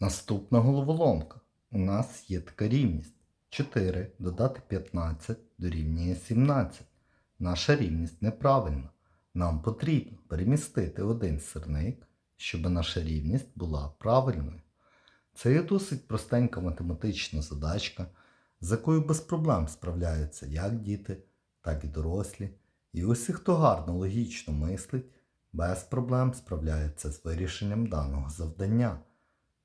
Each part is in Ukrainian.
Наступна головоломка. У нас є така рівність. 4 додати 15 дорівнює 17. Наша рівність неправильна. Нам потрібно перемістити один сирник, щоб наша рівність була правильною. Це є досить простенька математична задачка, з якою без проблем справляються як діти, так і дорослі. І усі, хто гарно логічно мислить, без проблем справляються з вирішенням даного завдання.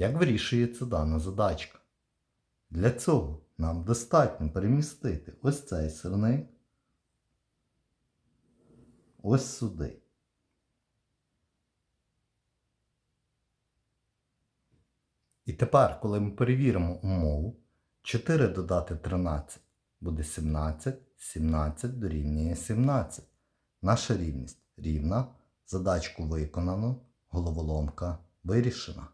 Як вирішується дана задачка? Для цього нам достатньо перемістити ось цей сирник ось сюди. І тепер, коли ми перевіримо умову, 4 додати 13 буде 17, 17 дорівнює 17. Наша рівність рівна, задачку виконано, головоломка вирішена.